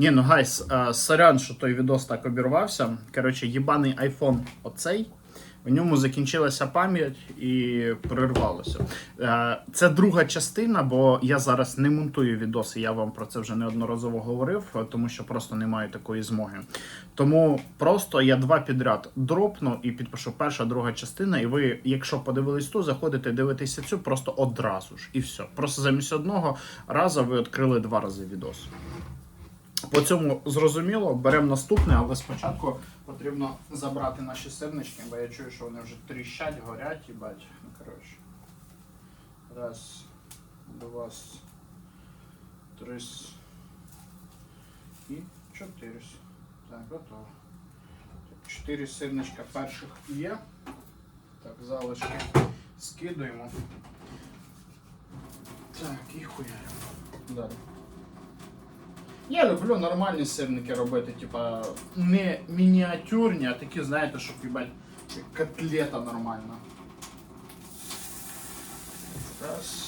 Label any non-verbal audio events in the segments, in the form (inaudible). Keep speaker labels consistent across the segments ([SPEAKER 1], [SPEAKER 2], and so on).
[SPEAKER 1] Ні, ну гайс, е, сорян, що той відос так обірвався. Коротше, їбаний iPhone оцей. В ньому закінчилася пам'ять і прервалося. Е, Це друга частина, бо я зараз не монтую відоси. Я вам про це вже неодноразово говорив, е, тому що просто не маю такої змоги. Тому просто я два підряд дропну і підпишу перша, друга частина. І ви, якщо подивились ту, заходите дивитися цю просто одразу ж. І все. Просто замість одного разу ви відкрили два рази відос. По цьому зрозуміло, беремо наступне, але спочатку потрібно забрати наші сирнички, бо я чую, що вони вже тріщать, горять, їбать. Ну, коротше. Раз, два, три і чотири. Так, готово. Чотири сирничка перших є. Так, залишки скидуємо. Так, і хуяримо. Далі. Я люблю нормальні сирники робити, типа не мініатюрні, а такі, знаєте, щоб їбать, як котлета нормальна. Раз.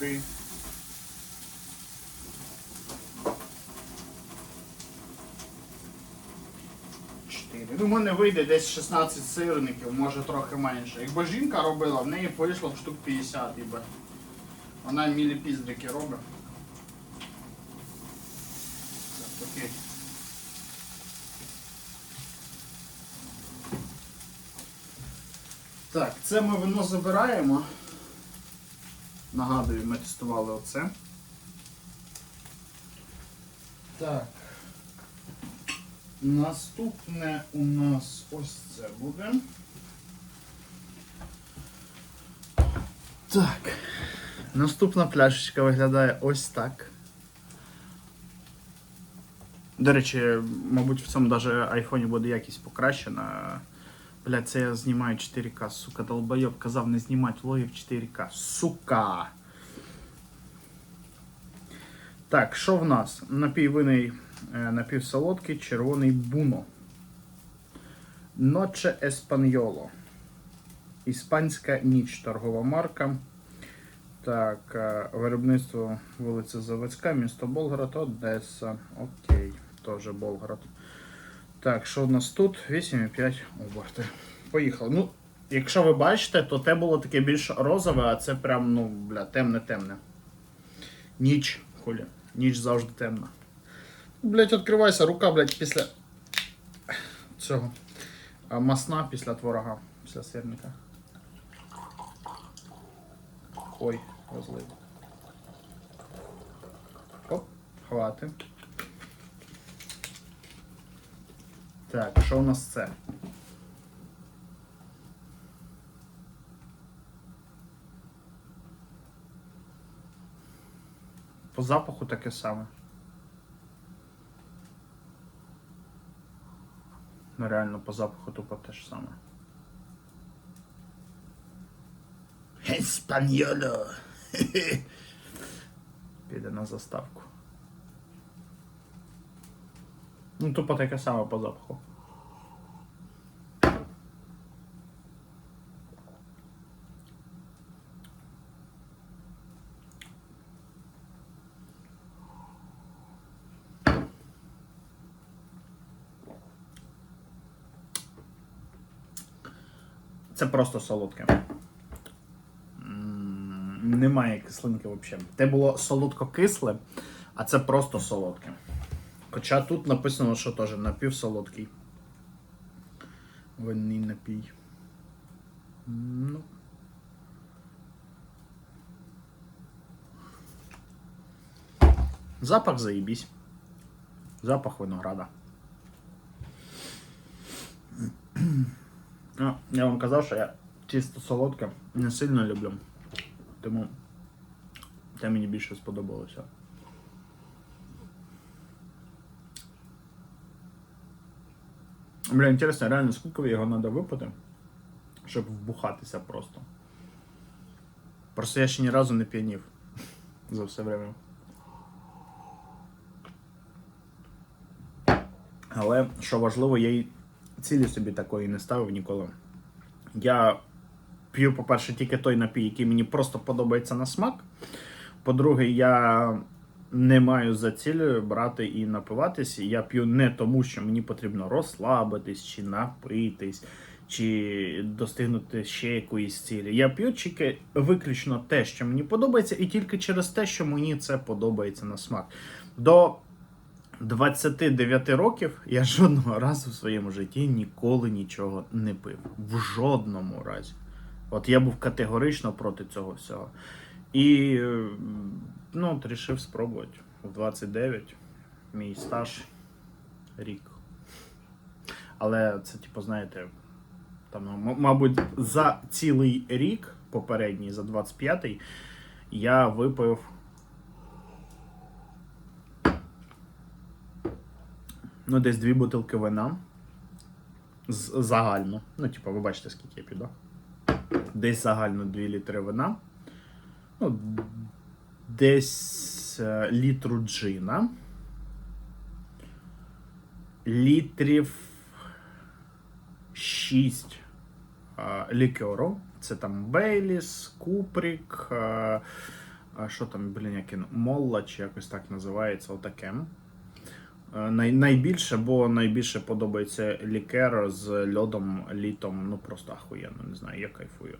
[SPEAKER 1] Три. Чотири. Ну, в мене вийде десь 16 сирників, може трохи менше. Якби жінка робила, в неї вийшло б штук 50, ніби. Вона міліпіздрики робить. Так, окей. Так, це ми вино забираємо. Нагадую, ми тестували оце. Так. Наступне у нас ось це буде. Так. Наступна пляшечка виглядає ось так. До речі, мабуть, в цьому даже айфоні буде якість покращена. Блядь, це я знімаю 4К, сука, долбойоб казав не знімати влоги в 4К. Сука. Так, що в нас? Напіввинний, е, напівсолодкий, червоний буно. Ноче Еспаньоло. Іспанська ніч торгова марка. Так, е, виробництво вулиця Заводська, місто Болград, Одеса. Окей, теж Болград. Так, що в нас тут? 8,5 оберти. Поїхали. Ну, якщо ви бачите, то те було таке більш розове, а це прям, ну, бля, темне-темне. Ніч, хулі. Ніч завжди темна. Блять, відкривайся, рука, блять, після цього. Масна після творога, після сирника. Ой, розлив. Оп, хвати. Так, що у нас це? По запаху таке саме. Ну реально по запаху тупо те ж саме. Еспаньоло! (laughs) Піде на заставку. Ну, тупо таке саме по запаху. Це просто солодке. Немає кислинки взагалі. Те було солодко-кисле, а це просто солодке. Хоча тут написано, що теж напівсолодкий. Винний напій. Ну. Запах заебись. Запах винограда. Ну, я вам казав, що я чисто солодке не сильно люблю. Тому те мені більше сподобалося. Бля, інтересно, реально, скільки його треба випити, щоб вбухатися просто. Просто я ще ні разу не п'янів за все время. Але що важливо, я й цілі собі такої не ставив ніколи. Я п'ю, по-перше, тільки той напій, який мені просто подобається на смак. По-друге, я не маю за цілею брати і напиватись. Я п'ю не тому, що мені потрібно розслабитись, чи напитись, чи достигнути ще якоїсь цілі. Я п'ю тільки виключно те, що мені подобається, і тільки через те, що мені це подобається на смак. До 29 років я жодного разу в своєму житті ніколи нічого не пив. В жодному разі. От я був категорично проти цього всього. І ну, от рішив спробувати. В 29 мій стаж рік. Але це, типу, знаєте, там, мабуть, за цілий рік, попередній, за 25-й, я випив. Ну, десь дві бутилки вина. З- Загально. Ну, типу, ви бачите, скільки я п'ю, да? Десь загально 2 літри вина. Ну, десь е, літру джина. Літрів 6 е, лікеру. Це там Бейліс, Купрік. Е, що там, блін, як він, Молла, чи якось так називається, отаке. Най, найбільше, бо найбільше подобається лікер з льодом літом. Ну просто ахуєнно, не знаю, я кайфую.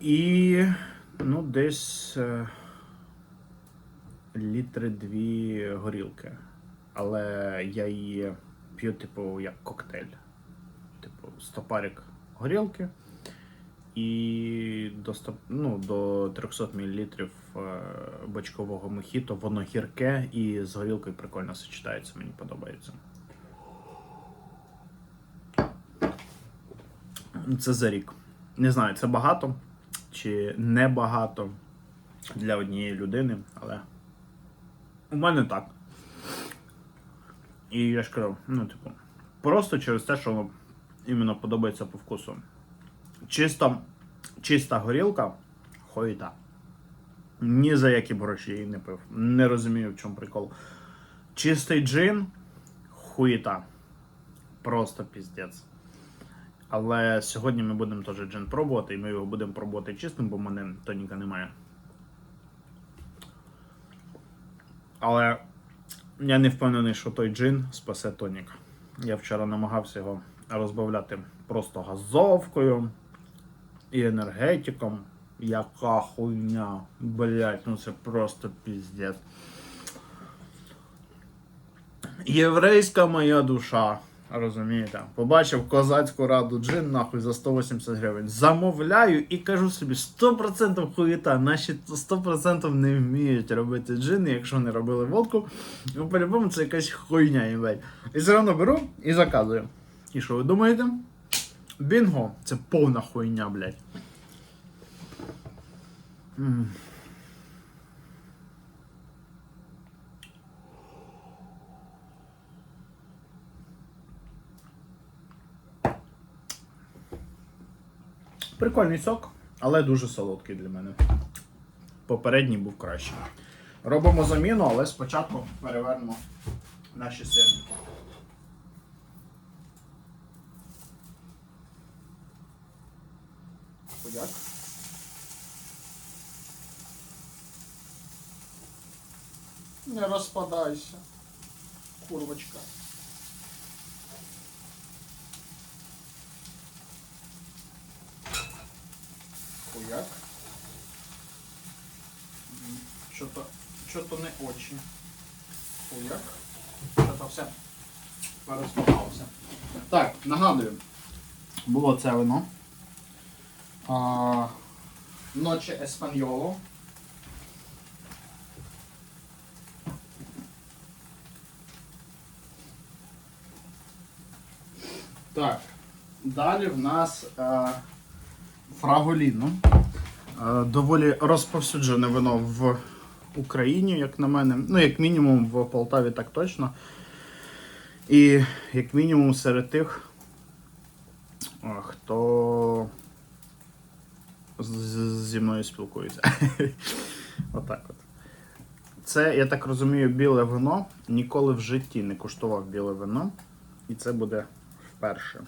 [SPEAKER 1] І ну, десь літри дві горілки. Але я її п'ю, типу, як коктейль. Типу, стопарик горілки. І до, ну, до 300 мл е, бочкового мохіто, воно гірке і з горілкою прикольно сочетається, мені подобається. Це за рік. Не знаю, це багато чи не багато для однієї людини, але у мене так. І я ж кажу, ну, типу, просто через те, що іменно подобається по вкусу. Чисто, чиста горілка, хуїта. Ні за які гроші я її не пив. Не розумію, в чому прикол. Чистий джин, хуїта. Просто піздець. Але сьогодні ми будемо теж джин пробувати, і ми його будемо пробувати чистим, бо в мене тоніка немає. Але я не впевнений, що той джин спасе тонік. Я вчора намагався його розбавляти просто газовкою і енергетиком. Яка хуйня. Блять, ну це просто піздець. Єврейська моя душа. Розумієте? Побачив козацьку раду джин нахуй за 180 гривень. Замовляю і кажу собі 100% хуєта. Наші 100% не вміють робити джин, якщо не робили водку, ну по-любому це якась хуйня, їбать. І все одно беру і заказую. І що ви думаєте? Бінго, це повна хуйня, блядь. Прикольний сок, але дуже солодкий для мене. Попередній був кращий. Робимо заміну, але спочатку перевернемо наші сирники. Хуяк. Не розпадайся, курвочка. М, Что-то, что-то не очень. Хуяк. Что-то все порозпадалося. Так, нагадую. Було це вино. А, Ноче Еспаньоло. Так. Далі в нас е, Фраголіно. Е, доволі розповсюджене вино в Україні, як на мене. Ну, як мінімум, в Полтаві так точно. І як мінімум серед тих, е, хто зі мною спілкуються. (laughs) Отак от. Це, я так розумію, біле вино. Ніколи в житті не куштував біле вино. І це буде вперше.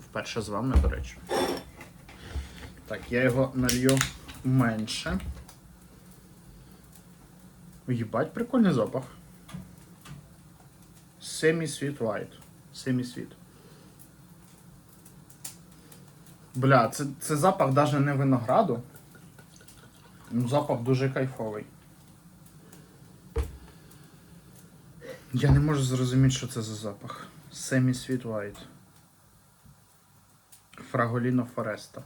[SPEAKER 1] Вперше з вами, до речі. Так, я його налью менше. Єбать, прикольний запах. Semi-sweet white. Semi-sweet. Бля, це, це запах навіть не винограду. Ну, запах дуже кайфовий. Я не можу зрозуміти, що це за запах. Semi-sweet white. Фраголіно Фореста.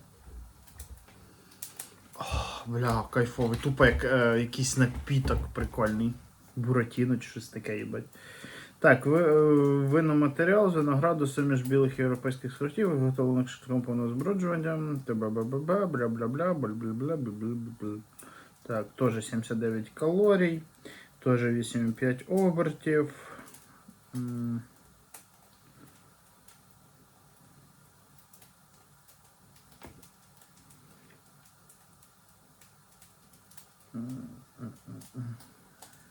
[SPEAKER 1] Бля, кайфовий. Тупо як е, якийсь напіток прикольний. Буратіно чи щось таке, їбать. Так, ви, е, виноматеріал з винограду суміш білих європейських сортів, виготовлених шляхом повного зброджування. Бля-бля-бля, бля-бля-бля, бля-бля-бля. Так, теж 79 калорій, теж 8,5 обертів.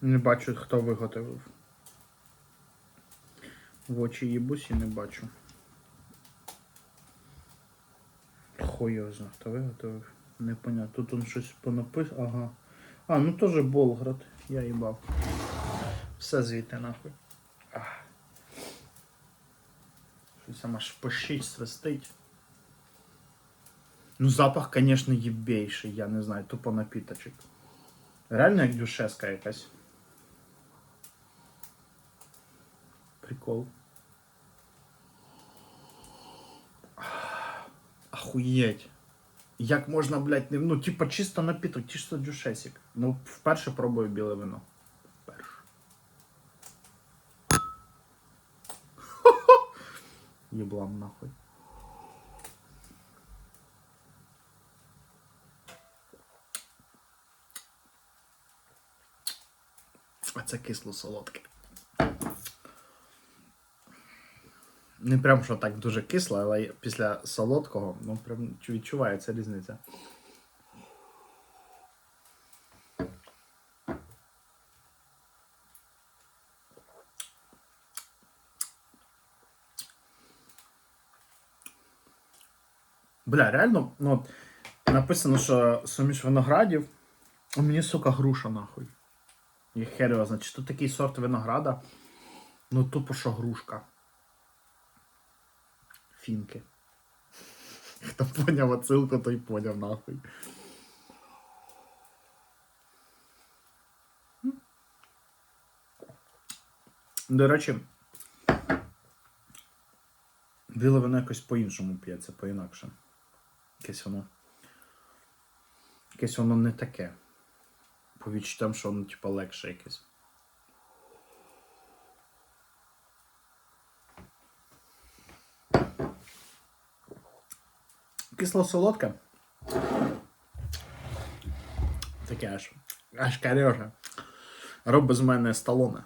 [SPEAKER 1] Не бачу, хто виготовив. В очі їбусі не бачу. Хуй його знає, хто виготовив. Непонятно. Тут он щось понапис. Ага. А, ну теж Болград. Я їбав. Все звідти нахуй. Ах. Щось там аж пощить, свистить. Ну, запах, звісно, єбейший, я не знаю, тупо напіточок. Реально як дюшеска якась. Прикол. Охуєть. Як можна, блядь, не. Ну, типа чисто напіток, чисто дюшесик. Ну, вперше пробую біле вино. Вперше. (laughs) Єблам нахуй. А це кисло солодке. Не прям що так дуже кисло, але після солодкого, ну прям відчувається різниця. Бля, реально, ну, написано, що суміш виноградів, а мені, сука, груша нахуй. Я хер його знає, чи тут такий сорт винограда, ну тупо що грушка. Фінки. Хто поняв отсилку, той поняв нахуй. До речі, біле воно якось по-іншому п'ється, по-інакше. Якесь воно. Якесь воно не таке. По відчуттям, що воно, типа, легше якесь. Кисло-солодке. Таке аж. Аж карьоша. Робить з мене сталоне.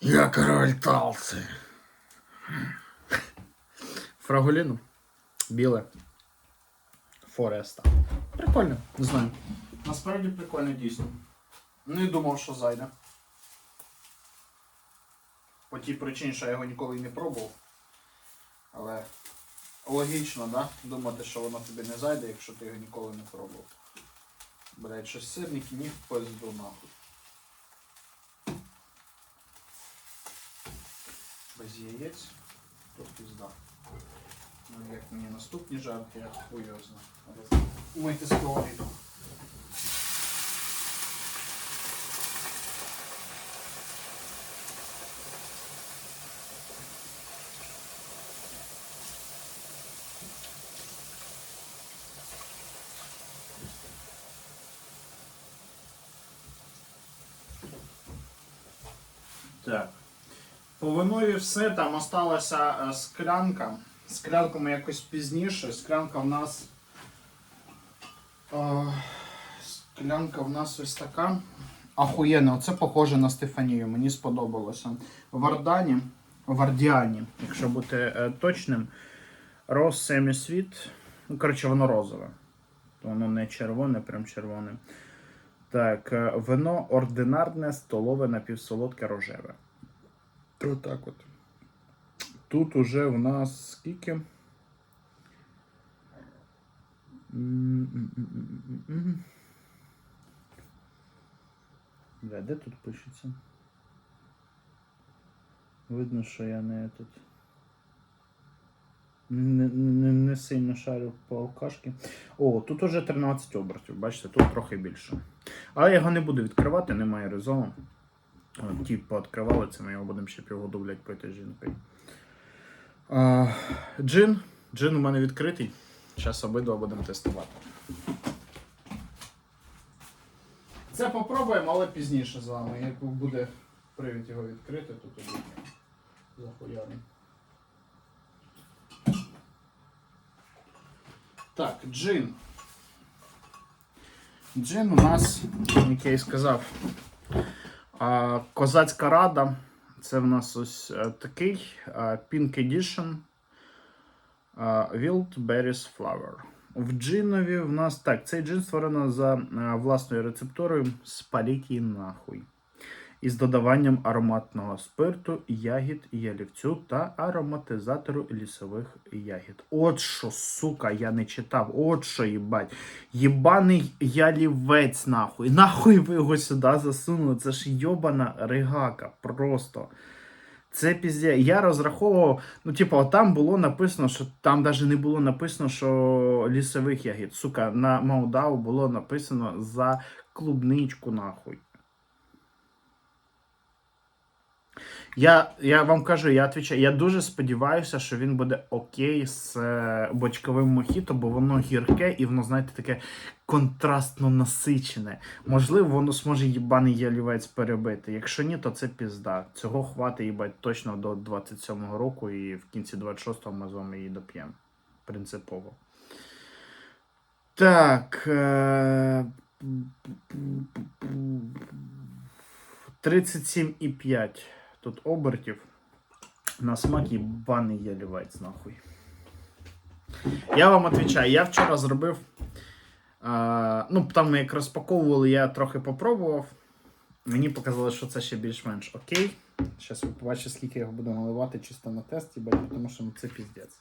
[SPEAKER 1] Я король талці. Фраголіну. Біле. Фореста. Прикольно, не знаю. Насправді прикольно дійсно. Не думав, що зайде. По тій причині, що я його ніколи не пробував. Але логічно, да? Думати, що воно тобі не зайде, якщо ти його ніколи не пробував. Блять, щось сирники ні в пизду нахуй. Без яєць, то пізда. Ну, як мені наступні жарти, я хуйозно. Мити сковорідку. Так. По винові все, там осталася е, склянка. Склянку ми якось пізніше. Склянка в нас. Е, склянка в нас ось така. Ахуєнно, оце похоже на Стефанію, мені сподобалося. В Ардані, в Ардіані, якщо бути е, точним. Роз семісвіт. Ну, коротше, воно розове. Воно не червоне, прям червоне. Так, вино ординарне, столове, напівсолодке, рожеве. Отак от. Тут уже в нас скільки? Бля, де тут пишеться? Видно, що я не тут. Не, не, не сильно шарю по алкашки. О, тут уже 13 обертів, бачите, тут трохи більше. Але я його не буду відкривати, немає резону. Ті пооткривали це, ми його будемо ще півгоду, блядь, пити з жінкою. А, джин. Джин у мене відкритий. Зараз обидва будемо тестувати. Це попробуємо, але пізніше з вами. Як буде привід його відкрити, то тоді захуяримо. Так, джин. Джин у нас, як я і сказав, козацька рада. Це в нас ось е, такий а, Pink Edition а, Wild Berries Flower. В джинові в нас так, цей джин створено за власною рецептурою спаліть її нахуй. Із додаванням ароматного спирту, ягід, ялівцю та ароматизатору лісових ягід. От що, сука, я не читав. От що, їбать. Єбаний ялівець, нахуй. Нахуй ви його сюди засунули. Це ж йобана ригака. Просто. Це пізде. Я розраховував, ну, типу, там було написано, що там навіть не було написано, що лісових ягід. Сука, на Маудау було написано за клубничку, нахуй. Я, я вам кажу, я відповідаю, я дуже сподіваюся, що він буде окей з е, бочковим мохіто, бо воно гірке і воно, знаєте, таке контрастно насичене. Можливо, воно зможе їбаний ялівець перебити. Якщо ні, то це пізда. Цього хватить їбать точно до 27-го року, і в кінці 26-го ми з вами її доп'ємо. Принципово. Так. Е... 37,5 тут обертів. На смак їбаний ялівець, нахуй. Я вам відповідаю, я вчора зробив. А, ну, там ми як розпаковували, я трохи попробував. Мені показали, що це ще більш-менш окей. Зараз ви побачите, скільки я його буду наливати чисто на тест, тому що ну, це піздець.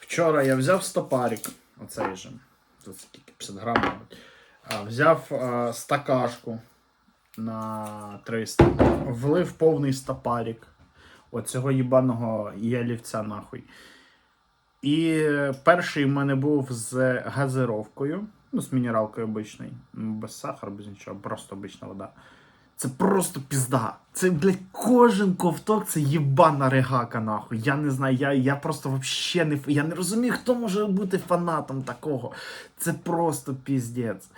[SPEAKER 1] Вчора я взяв стопарик, оцей же. Тут скільки 50 грам, взяв а, стакашку на 300. Влив повний стопарик. Оцього їбаного ялівця нахуй. І перший в мене був з газировкою. Ну, з мінералкою обичною. Ну, Без сахару, без нічого, просто обична вода. Це просто пізда. Це, блядь, кожен ковток це єбана регака, нахуй. Я не знаю, я, я просто вообще не. Я не розумію, хто може бути фанатом такого. Це просто піздець.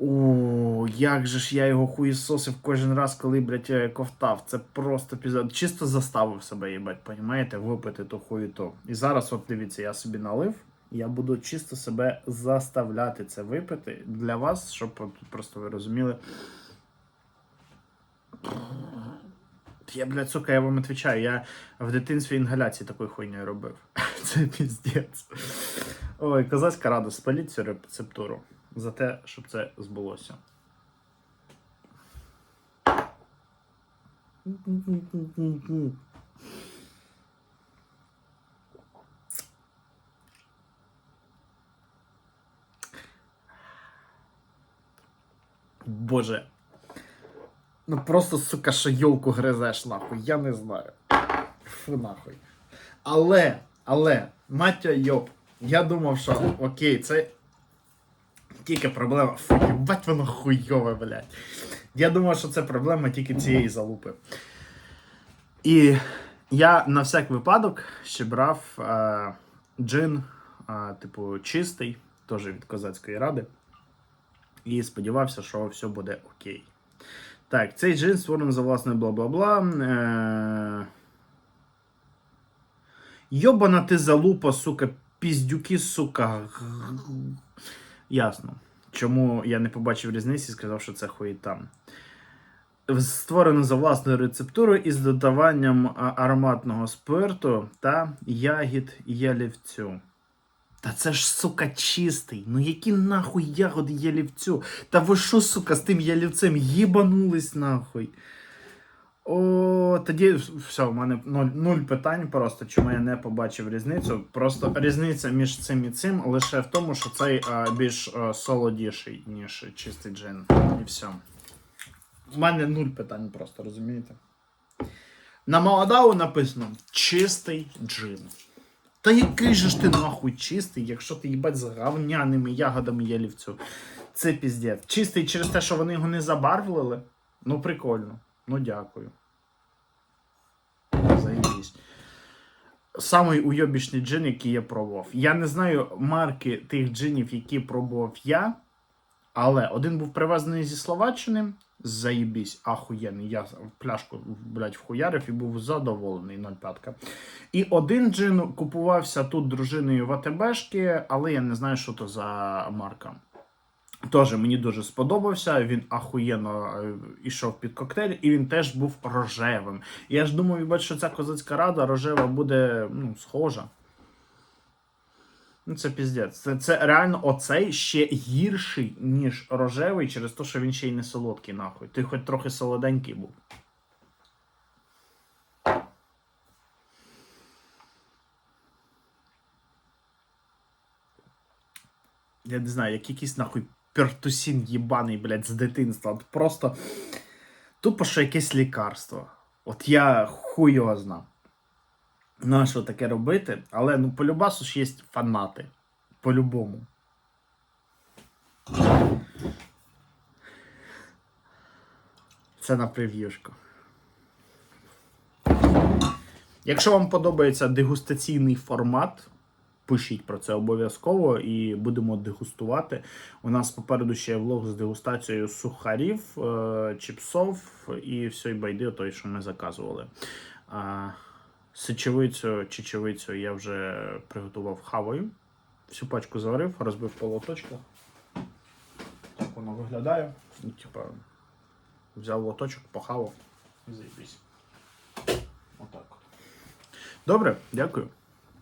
[SPEAKER 1] О, як же ж я його хуїсосив кожен раз, коли, блядь, я ковтав. Це просто пізда. Чисто заставив себе, їбать, понімаєте, випити ту хуїту. І зараз, от дивіться, я собі налив. Я буду чисто себе заставляти це випити для вас, щоб просто ви розуміли. Я, блядь, сука, я вам відповідаю, я в дитинстві інгаляції такої хуйню робив. (laughs) Це піздець. Ой, козацька рада, спаліть цю рецептуру за те, щоб це збулося. Боже. Ну просто, сука, що йолку гризеш, нахуй, я не знаю. Фу нахуй. Але, але, матя йоп, я думав, що окей, це тільки проблема. Фу, їбать воно хуйове, блядь. Я думав, що це проблема тільки цієї залупи. І я на всяк випадок ще брав е, джин, е, типу, чистий, теж від козацької ради. І сподівався, що все буде окей. Так, цей джин створений за власною бла-бла-бла. Е... Йобана ти залупа, сука, піздюки, сука. Ясно. Чому я не побачив різниці і сказав, що це хуєтан. Створено за власною рецептурою із додаванням ароматного спирту та ягід ялівцю. Та це ж, сука, чистий. Ну які нахуй ягоди ялівцю? Та ви що, сука, з тим ялівцем їбанулись нахуй? О, тоді все, у мене нуль, нуль питань просто, чому я не побачив різницю. Просто різниця між цим і цим лише в тому, що цей а, більш а, солодіший, ніж чистий джин. І все. У мене нуль питань просто, розумієте? На Маладау написано чистий джин. Та який же ж ти нахуй чистий, якщо ти їбать з говняними ягодами ялівцю. Це піздець. Чистий через те, що вони його не забарвлили? Ну прикольно. Ну дякую. Заїбісь. Самий уйобічний джин, який я пробував. Я не знаю марки тих джинів, які пробував я. Але один був привезений зі Словаччини. Заєбісь, ахуєнний. Я пляшку, блядь, вхуярив і був задоволений 0,5. І один джин купувався тут дружиною в але я не знаю, що то за марка. Теж мені дуже сподобався. Він ахуєнно е, ішов під коктейль, і він теж був рожевим. Я ж думав, бач, що ця козацька рада рожева буде ну, схожа. Ну, це піздець. Це, це реально оцей ще гірший, ніж рожевий, через те, що він ще й не солодкий, нахуй. Ти хоч трохи солоденький був. Я не знаю, як якийсь нахуй пертусін їбаний, блядь, з дитинства. От просто тупо що якесь лікарство. От я хуй його. На що таке робити? Але ну по любасу ж є фанати. По-любому. Це на прев'юшку. Якщо вам подобається дегустаційний формат, пишіть про це обов'язково і будемо дегустувати. У нас попереду ще влог з дегустацією сухарів, е, чіпсов і всієї байди, той, що ми заказували. Сечевицю, чечевицю я вже приготував хавою. Всю пачку заварив, розбив полоточка. Так воно виглядає. Ну, типа, взяв лоточок, похавав і заїбись. Отак. от. Добре, дякую.